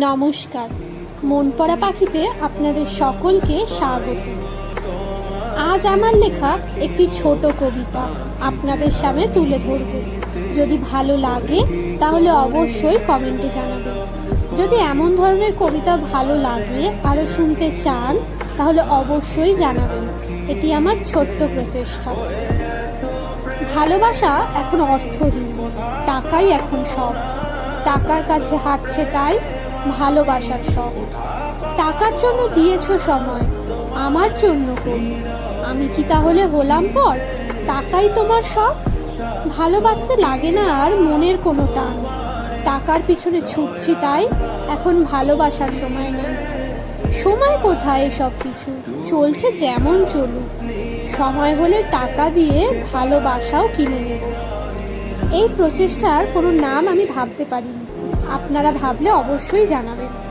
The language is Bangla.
নমস্কার। মন পড়া পাখিতে আপনাদের সকলকে স্বাগত। আজ আমার লেখা একটি ছোট কবিতা আপনাদের সামনে তুলে ধরব। যদি ভালো লাগে, তাহলে অবশ্যই কমেন্টে জানাবেন। যদি এমন ধরনের কবিতা ভালো লাগে, আরও শুনতে চান, তাহলে অবশ্যই জানাবেন। এটি আমার ছোট্ট প্রচেষ্টা। ভালোবাসা এখন অর্থহীন, টাকাই এখন সব। টাকার কাছে হাঁটছে তাই ভালোবাসার সব টাকার জন্য দিয়েছ সময়, আমার জন্য করুন আমি কি তাহলে হলাম পর? টাকাই তোমার সব ভালোবাসতে লাগে না আর মনের কোনো টান। টাকার পিছনে ছুটছি তাই এখন ভালোবাসার সময় নেই। সময় কোথায় সব কিছু চলছে যেমন চলুক। সময় হলে টাকা দিয়ে ভালোবাসাও কিনে নেব। এই প্রচেষ্টার কোনো নাম আমি ভাবতে পারিনি। আপনারা ভাবলে অবশ্যই জানাবেন।